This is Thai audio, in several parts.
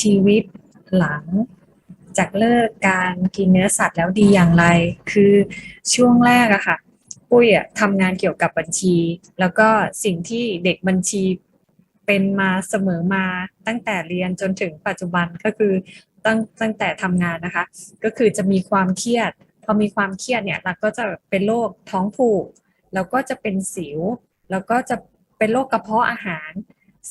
ชีวิตหลังจากเลิกการกินเนื้อสัตว์แล้วดีอย่างไร คือช่วงแรกอะค่ะ ปุ้ยอะทำงานเกี่ยวกับบัญชี แล้วก็สิ่งที่เด็กบัญชีเป็นมาเสมอมาตั้งแต่เรียนจนถึงปัจจุบันก็คือตั้งตั้งแต่ทำงานนะคะ ก็คือจะมีความเครียด พอมีความเครียดเนี่ยเราก็จะเป็นโรคท้องผูก แล้วก็จะเป็นสิว แล้วก็จะเป็นโรคกระเพาะอาหาร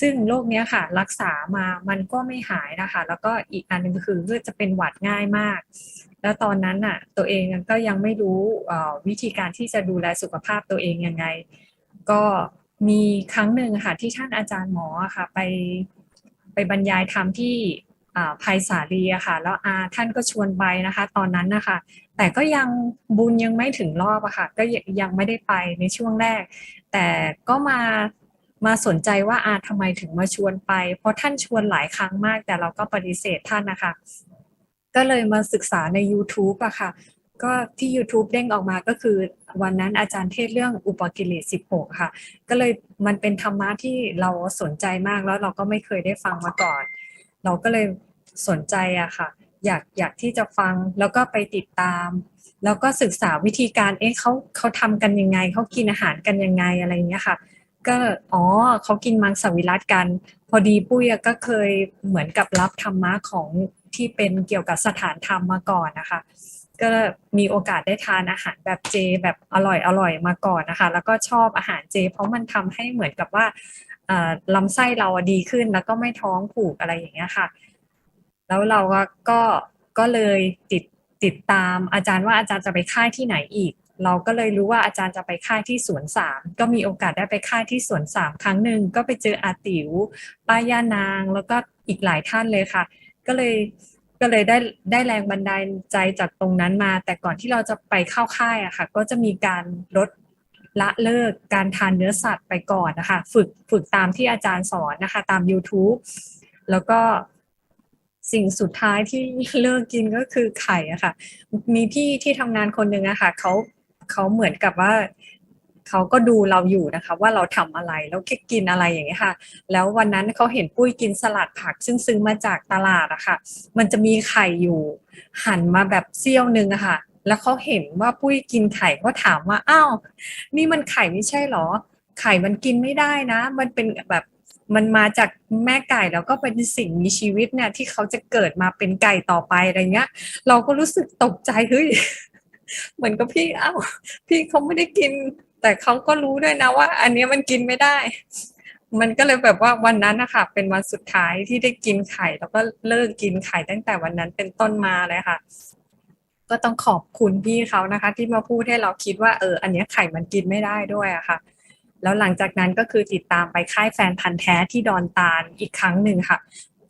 ซึ่งโรคเนี้ยค่ะ รักษามามันก็ไม่หายนะคะ แล้วก็อีกอันหนึงก็คือจะเป็นหวัดง่ายมาก แล้วตอนนั้นน่ะ ตัวเองก็ยังไม่รู้วิธีการที่จะดูแลสุขภาพตัวเองยังไง ก็มีครั้งหนึ่งค่ะ ที่ท่านอาจารย์หมอค่ะ ไปไปบรรยายธรรมที่ภัยสาลีอะค่ะ แล้วอาท่านก็ชวนไปนะคะ ตอนนั้นนะคะ แต่ก็ยังบุญยังไม่ถึงรอบอะค่ะ ก็ยังไม่ได้ไปในช่วงแรก แต่ก็มา มาสนใจว่าอาทำไมถึงมาชวนไป เพราะท่านชวนหลายครั้งมาก แต่เราก็ปฏิเสธท่านนะคะ ก็เลยมาศึกษาใน YouTube อะค่ะ ก็ที่ YouTube เด้งออกมาก็คือวันนั้นอาจารย์เทศเรื่องอุปกิเลส16 ค่ะ ก็เลยมันเป็นธรรมะที่เราสนใจมากแล้วเราก็ไม่เคยได้ฟังมาก่อน เราก็เลยสนใจอะค่ะ อยากอยากที่จะฟังแล้วก็ไปติดตามแล้วก็ศึกษาวิธีการ เอ๊ะเขาเขาทำกันยังไง เขากินอาหารกันยังไงอะไรอย่างเงี้ยค่ะ ก็อ๋อเขากินมังสวิรัตกัน พอดีปุ้ยก็เคยเหมือนกับรับธรรมะของที่เป็นเกี่ยวกับสถานธรรมมาก่อนนะคะ ก็มีโอกาสได้ทานอาหารแบบเจแบบอร่อยอร่อยมาก่อนนะคะ แล้วก็ชอบอาหารเจ เพราะมันทำให้เหมือนกับว่าลำไส้เราดีขึ้นแล้วก็ไม่ท้องผูกอะไรอย่างเงี้ยค่ะ แล้วเราก็ก็ก็เลยติดติดตามอาจารย์ว่าอาจารย์จะไปค่ายที่ไหนอีก เราก็เลยรู้ว่าอาจารย์จะไปค่ายที่สวนสามก็มีโอกาสได้ไปค่ายที่สวนสามครั้งหนึ่งก็ไปเจออาติ๋วป้าย่านาง แล้วก็อีกหลายท่านเลยค่ะ ก็เลยก็เลยได้ได้แรงบันดาลใจจากตรงนั้นมา แต่ก่อนที่เราจะไปเข้าค่ายอะค่ะ ก็จะมีการลดละเลิกการทานเนื้อสัตว์ไปก่อนนะคะ ฝึกฝึกตามที่อาจารย์สอนนะคะ ตาม YouTube แล้วก็สิ่งสุดท้ายที่เลิกกินก็คือไข่อะค่ะ มีพี่ที่ทำงานคนหนึ่งอะค่ะเขา เขาเหมือนกับว่าเขาก็ดูเราอยู่นะคะ ว่าเราทำอะไรแล้วแค่กินอะไรอย่างเงี้ยค่ะ แล้ววันนั้นเขาเห็นปุ้ยกินสลัดผัก ซึ่งซื้อมาจากตลาดอะค่ะ มันจะมีไข่อยู่ หั่นมาแบบเสี้ยวนึงอะค่ะ แล้วเขาเห็นว่าปุ้ยกินไข่ก็ถามว่าอ้าวนี่มันไข่ไม่ใช่หรอ ไข่มันกินไม่ได้นะ มันเป็นแบบมันมาจากแม่ไก่แล้วก็เป็นสิ่งมีชีวิตเนี่ยที่เขาจะเกิดมาเป็นไก่ต่อไปอะไรเงี้ย เราก็รู้สึกตกใจเฮ้ย เหมือนกับพี่เอ้าพี่เขาไม่ได้กิน แต่เขาก็รู้ด้วยนะว่า อันนี้มันกินไม่ได้ มันก็เลยแบบว่าวันนั้นนะคะเป็นวันสุดท้ายที่ได้กินไข่ แล้วก็เลิกกินไข่ตั้งแต่วันนั้นเป็นต้นมาเลยค่ะ ก็ต้องขอบคุณพี่เขานะคะ ที่มาพูดให้เราคิดว่าเออ อันนี้ไข่มันกินไม่ได้ด้วยอะค่ะแล้วหลังจากนั้นก็คือติดตามไปค่ายแฟนพันธ์แท้ที่ดอนตาลอีกครั้งหนึ่งค่ะ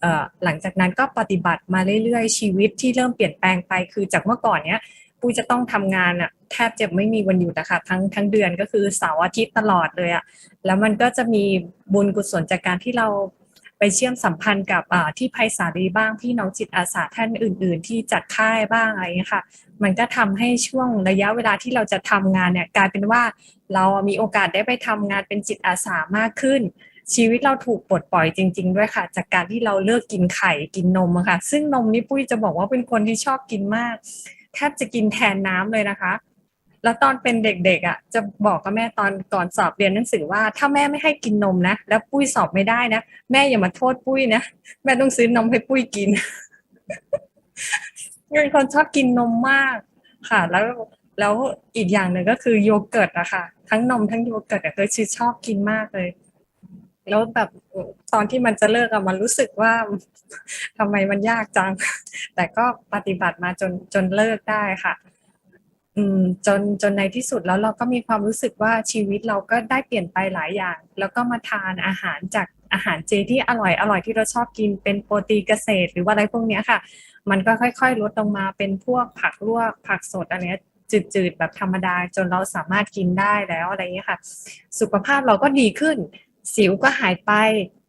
เอ่อหลังจากนั้นก็ปฏิบัติมาเรื่อยๆชีวิตที่เริ่มเปลี่ยนแปลงไปคือจากเมื่อก่อนเนี้ย ปุ้ยจะต้องทำงานอะแทบจะไม่มีวันหยุดนะคะทั้งทั้งเดือนก็คือเสาร์อาทิตย์ตลอดเลยอะแล้วมันก็จะมีบุญกุศลจากการที่เราไปเชื่อมสัมพันธ์กับอ่าที่ไพศาลีบ้างพี่น้องจิตอาสาท่านอื่น ๆ ที่จัดค่ายบ้างอะไรเงี้ยค่ะ มันก็ทำให้ช่วงระยะเวลาที่เราจะทำงานเนี่ยกลายเป็นว่าเรามีโอกาสได้ไปทำงานเป็นจิตอาสามากขึ้น ชีวิตเราถูกปลดปล่อยจริง ๆ ด้วยค่ะ จากการที่เราเลิกกินไข่กินนมค่ะ ซึ่งนมนี่ปุ้ยจะบอกว่าเป็นคนที่ชอบกินมาก แทบจะกินแทนน้ำเลยนะคะ แล้วตอนเป็นเด็กๆอะ จะบอกกับแม่ตอนก่อนสอบเรียนหนังสือว่า ถ้าแม่ไม่ให้กินนมนะ แล้วปุ้ยสอบไม่ได้นะ แม่อย่ามาโทษปุ้ยนะ แม่ต้องซื้อนมให้ปุ้ยกินเป็นคนชอบกินนมมากค่ะ แล้วแล้วอีกอย่างหนึ่งก็คือโยเกิร์ตอะค่ะ ทั้งนมทั้งโยเกิร์ตอะก็คือชอบกินมากเลย แล้วแบบตอนที่มันจะเลิกอะมันรู้สึกว่าทำไมมันยากจัง แต่ก็ปฏิบัติมาจนจนเลิกได้ค่ะ อืมจนจนในที่สุดแล้วเราก็มีความรู้สึกว่าชีวิตเราก็ได้เปลี่ยนไปหลายอย่าง แล้วก็มาทานอาหารจากอาหารเจที่อร่อยอร่อยที่เราชอบกินเป็นโปรตีนเกษตร หรือว่าอะไรพวกเนี้ยค่ะ มันก็ค่อยๆ ลดลงมาเป็นพวกผักลวกผักสดอะไรเงี้ยจืดๆแบบธรรมดาจนเราสามารถกินได้แล้วอะไรเงี้ยค่ะ สุขภาพเราก็ดีขึ้น สิวก็หายไป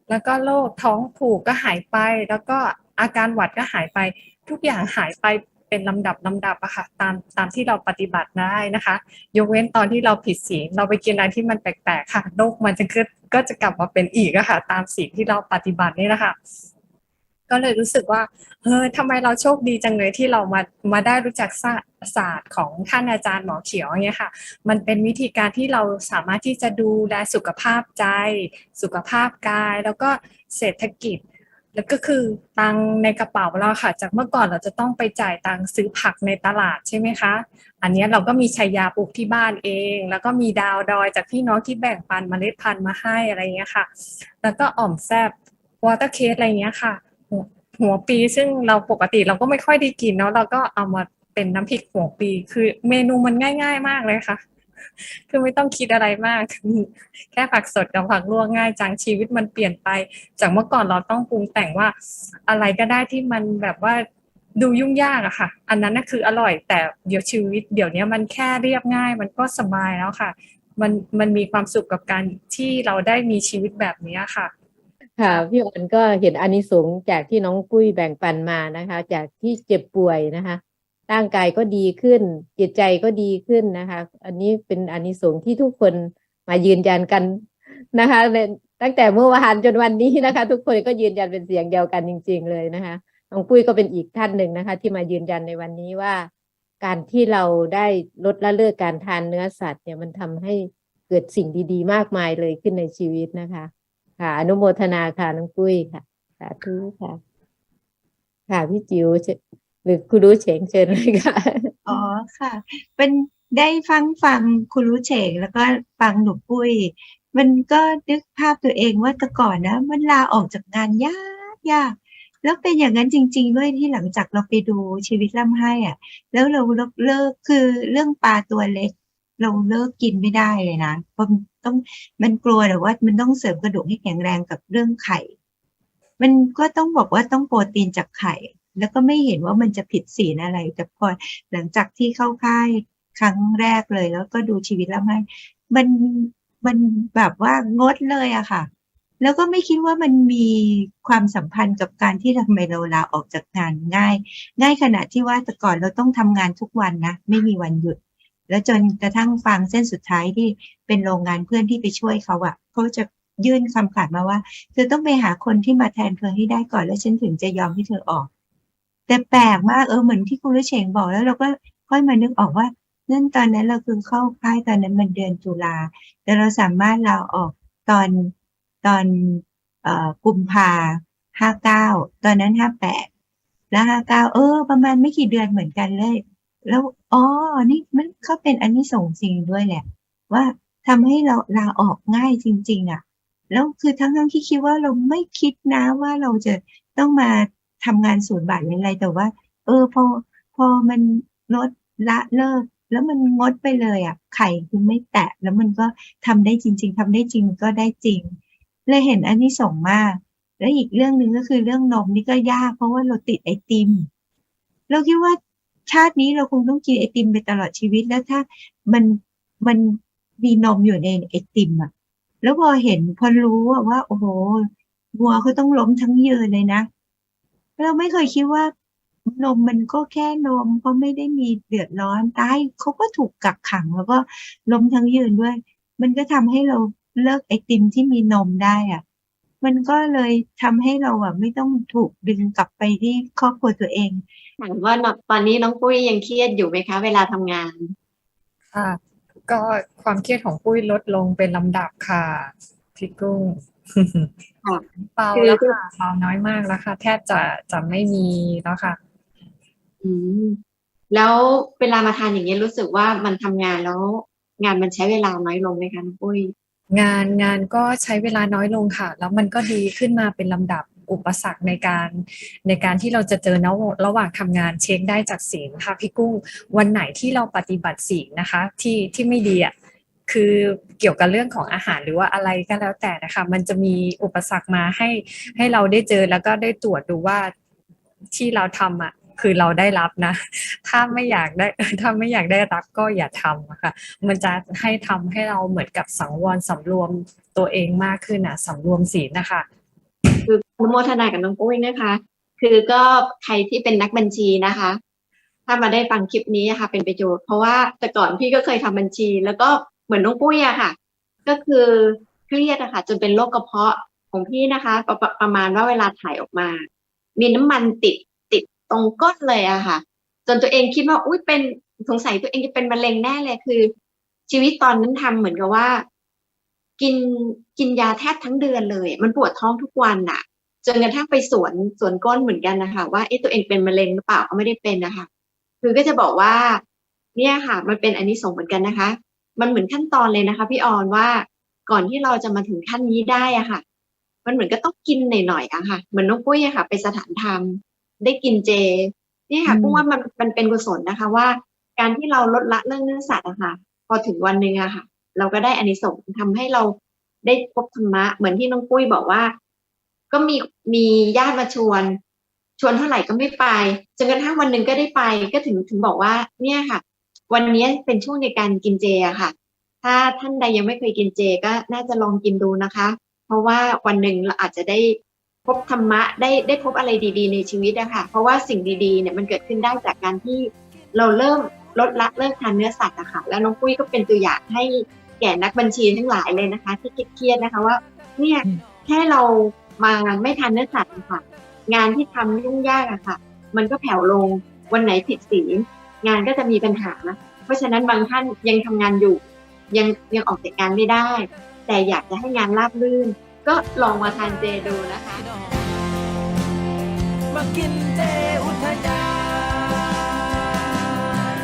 แล้วก็โรคท้องผูกก็หายไป แล้วก็อาการหวัดก็หายไป ทุกอย่างหายไปเป็นลำดับลำดับอะค่ะตามตามที่เราปฏิบัติได้นะคะ ยกเว้นตอนที่เราผิดศีลเราไปกินอะไรที่มันแปลกๆค่ะโรคมันจะก็ก็จะกลับมาเป็นอีกอะค่ะตามศีลที่เราปฏิบัตินี่นะคะ ก็เลยรู้สึกว่าเออทำไมเราโชคดีจังเลยที่เรามามาได้รู้จักศาสตร์ศาสตร์ของท่านอาจารย์หมอเขียวอย่างเงี้ยค่ะ มันเป็นวิธีการที่เราสามารถที่จะดูแลสุขภาพใจ สุขภาพกาย แล้วก็เศรษฐกิจ แล้วก็คือตังในกระเป๋าเราค่ะ จากเมื่อก่อนเราจะต้องไปจ่ายตังซื้อผักในตลาดใช่ไหมคะ อันนี้เราก็มีชัยาปลูกที่บ้านเอง แล้วก็มีดาวดอยจากพี่น้องที่แบ่งปันเมล็ดพันธุ์มาให้อะไรเงี้ยค่ะ แล้วก็อ่อมแซบวอเตอร์เคสอะไรเงี้ยค่ะ หัวปีซึ่งเราปกติเราก็ไม่ค่อยได้กินเนาะเราก็เอามาเป็นน้ำพริกหัวปี คือเมนูมันง่าย ๆ มากเลยค่ะ คือไม่ต้องคิดอะไรมาก แค่ผักสดกับผักลวกง่ายจังชีวิตมันเปลี่ยนไป จากเมื่อก่อนเราต้องปรุงแต่งว่า อะไรก็ได้ที่มันแบบว่าดูยุ่งยากอะค่ะ อันนั้นน่ะคืออร่อยแต่เดี๋ยวชีวิต เดี๋ยวนี้มันแค่เรียบง่าย มันก็สบายแล้วค่ะ มันมันมีความสุขกับการที่เราได้มีชีวิตแบบนี้ค่ะ ค่ะพี่ออนก็เห็นอานิสงส์จากที่น้องปุ้ยแบ่งปันมานะคะ จากที่เจ็บป่วยนะคะร่างกายก็ดีขึ้น จิตใจก็ดีขึ้นนะคะ อันนี้เป็นอานิสงส์ที่ทุกคนมายืนยันกันนะคะตั้งแต่เมื่อวานจนวันนี้นะคะ ทุกคนก็ยืนยันเป็นเสียงเดียวกันจริง ๆ เลยนะคะน้องปุ้ยก็เป็นอีกท่านหนึ่งนะคะ ที่มายืนยันในวันนี้ว่า การที่เราได้ลดละเลิกการทานเนื้อสัตว์เนี่ยมันทำให้เกิดสิ่งดี ๆ มากมายเลยขึ้นในชีวิตนะคะ ค่ะ อนุโมทนาค่ะน้องปุ้ยค่ะสาธุค่ะ ค่ะพี่จิ๋วหรือคุณรู้เฉงเชิญเลยค่ะ อ๋อค่ะ เป็นได้ฟังฟังคุณรู้เฉกแล้วก็ฟังหนูปุ้ย มันก็นึกภาพตัวเองว่าแต่ก่อนนะ มันลาออกจากงานยากยากแล้วเป็นอย่างนั้นจริง ๆ ด้วยที่หลังจากเราไปดูชีวิตล่ำให้อะแล้วเราเลิกเลิกคือเรื่องปลาตัวเล็ก เราเลิกกินไม่ได้เลยนะเพราะมัน ต้องมันกลัวแต่ว่ามันต้องเสริมกระดูกให้แข็งแรงกับเรื่องไข่ มันก็ต้องบอกว่าต้องโปรตีนจากไข่ แล้วก็ไม่เห็นว่ามันจะผิดศีลอะไร แต่พอหลังจากที่เข้าค่ายครั้งแรกเลย แล้วก็ดูชีวิตแล้วให้มันมันแบบว่างดเลยอะค่ะ แล้วก็ไม่คิดว่ามันมีความสัมพันธ์กับการที่ทำไมเราลาออกจากงานง่าย ง่ายขนาดที่ว่าแต่ก่อนเราต้องทำงานทุกวันนะ ไม่มีวันหยุด แล้วจนกระทั่งฟังเส้นสุดท้ายที่เป็นโรงงานเพื่อนที่ไปช่วยเขาอะเขาจะยื่นคำขาดมาว่า เธอต้องไปหาคนที่มาแทนเธอให้ได้ก่อนแล้วฉันถึงจะยอมให้เธอออก แต่แปลกมากเออเหมือนที่คุณฤเชงบอกแล้วเราก็ค่อยมานึกออกว่านั่นตอนนั้นเราคือเข้าค่ายตอนนั้นมันเดือนตุลาแต่เราสามารถลาออกตอนตอนเอ่อกุมภาห้าเก้าตอนนั้นห้าแปดแล้วห้าเก้าเออ ประมาณไม่กี่เดือนเหมือนกันเลย แล้วอ๋อนี่มันเขาเป็นอันนี้ส่งส์จริงด้วยแหละ ว่าทำให้เราลาออกง่ายจริง ๆ อะ แล้วคือทั้งทั้งที่คิดว่าเราไม่คิดนะว่าเราจะต้องมาทำงานศูนย์บาทอะไรแต่ว่า เออพอพอมันลดละเลิกแล้วมันงดไปเลยอะ ไข่คือไม่แตะ แล้วมันก็ทำได้จริง ๆทำได้จริงก็ได้จริงเลยเห็นอันนี้ส่งมาก แล้วอีกเรื่องหนึ่งก็คือเรื่องนมนี่ก็ยากเพราะว่าเราติดไอติม เราคิดว่า ชาตินี้เราคงต้องกินไอติมไปตลอดชีวิตแล้วถ้ามันมันมีนมอยู่ในไอติมอะแล้วพอเห็นพอรู้ว่า โอ้โหวัวเขาต้องล้มทั้งยืนเลยนะ เราไม่เคยคิดว่านมมันก็แค่นมเขาไม่ได้มีเดือดร้อนตายเขาก็ถูกกักขังแล้วก็ล้มทั้งยืนด้วย มันก็ทำให้เราเลิกไอติมที่มีนมได้อะ มันก็เลยทำให้เราอะไม่ต้องถูกดึงกลับไปที่ครอบครัวตัวเองถามว่าตอนนี้น้องปุ้ยยังเครียดอยู่ไหมคะ เวลาทำงานค่ะก็ความเครียดของปุ้ยลดลงเป็นลำดับค่ะพี่กุ้งค่ะเบาคือแล้วค่ะเบาน้อยมากแล้วค่ะ แทบจะจะไม่มีแล้วค่ะ อืมแล้วเวลามาทานอย่างนี้ยรู้สึกว่ามันทำงานแล้ว งานมันใช้เวลาน้อยลงไหมคะน้องปุ้ย งานงานก็ใช้เวลาน้อยลงค่ะ แล้วมันก็ดีขึ้นมาเป็นลำดับอุปสรรคในการในการที่เราจะเจอระระหว่างทำงานเช็คได้จากศีลค่ะพี่กุ้ง วันไหนที่เราปฏิบัติศีลนะคะที่ที่ไม่ดีอะคือเกี่ยวกับเรื่องของอาหารหรือว่าอะไรก็แล้วแต่นะคะ มันจะมีอุปสรรคมาให้ให้เราได้เจอแล้วก็ได้ตรวจดูว่าที่เราทำอะ คือเราได้รับนะ ถ้าไม่อยากได้ถ้าไม่อยากได้รับก็อย่าทำอะค่ะมันจะให้ทำให้เราเหมือนกับสังวรสำรวมตัวเองมากขึ้นนะสำรวมศีลนะคะ คืออนุโมทนากับน้องปุ้ยนะคะ คือก็ใครที่เป็นนักบัญชีนะคะ ถ้ามาได้ฟังคลิปนี้อะค่ะ เป็นประโยชน์เพราะว่าแต่ก่อนพี่ก็เคยทำบัญชี แล้วก็เหมือนน้องปุ้ยอะค่ะ ก็คือเครียดอะค่ะจนเป็นโรคกระเพาะของพี่นะคะ ประประประมาณว่าเวลาถ่ายออกมา มีน้ำมันติด ตรงก้นเลยอะค่ะ จนตัวเองคิดว่าอุ้ยเป็นสงสัยตัวเองจะเป็นมะเร็งแน่เลยคือ ชีวิตตอนนั้นทำเหมือนกับว่า กินกินยาแทบทั้งเดือนเลย มันปวดท้องทุกวันน่ะจนกระทั่งไปสวนสวนก้นเหมือนกันนะคะว่าเอ๊ะตัวเองเป็นมะเร็งหรือเปล่าก็ไม่ได้เป็นนะคะคือก็จะบอกว่า เนี่ยค่ะ มันเป็นอันนี้ส่งเหมือนกันนะคะ มันเหมือนขั้นตอนเลยนะคะ พี่ออนว่าก่อนที่เราจะมาถึงขั้นนี้ได้อะค่ะ มันเหมือนก็ต้องกินหน่อยๆอะค่ะ เหมือนน้องปุ้ยอะค่ะ ไปสถานธรรม ได้กินเจเนี่ยค่ะอืมปุ้ยว่ามันมันเป็นกุศลนะคะว่า การที่เราลดละเรื่องเนื้อสัตว์อะค่ะ พอถึงวันหนึ่งอะค่ะ เราก็ได้อานิสงส์ทำให้เราได้พบธรรมะ เหมือนที่น้องปุ้ยบอกว่า ก็มีมีญาติมาชวน ชวนเท่าไหร่ก็ไม่ไปจนกระทั่งวันหนึ่งก็ได้ไป ก็ถึงถึงบอกว่า เนี่ยค่ะ วันนี้เป็นช่วงในการกินเจอะค่ะ ถ้าท่านใดยังไม่เคยกินเจก็น่าจะลองกินดูนะคะ เพราะว่าวันหนึ่งเราอาจจะได้ พบธรรมะได้ได้พบอะไรดีๆ ในชีวิตอะค่ะ เพราะว่าสิ่งดีๆเนี่ยมันเกิดขึ้นได้จากการที่เราเริ่มลดละเลิกทานเนื้อสัตว์อะค่ะ แล้วน้องปุ้ยก็เป็นตัวอย่างให้แก่นักบัญชีทั้งหลายเลยนะคะ ที่เครียดๆนะคะว่า เนี่ยอืมแค่เรามาไม่ทานเนื้อสัตว์อะค่ะ งานที่ทำยุ่งยากอะค่ะ มันก็แผ่วลงวันไหนผิดศีลงานก็จะมีปัญหา เพราะฉะนั้นบางท่านยังทำงานอยู่ ยังยังออกจากงานไม่ได้ แต่อยากจะให้งานราบรื่น ก็ลองมาทานเจดูนะคะ มากินเจอุทยา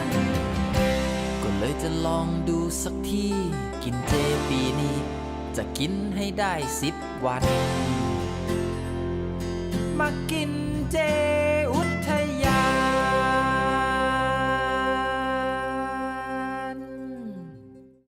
นก็เลยจะลองดูสักทีกินเจปีนี้ จะกินให้ได้สิบวัน มากินเจ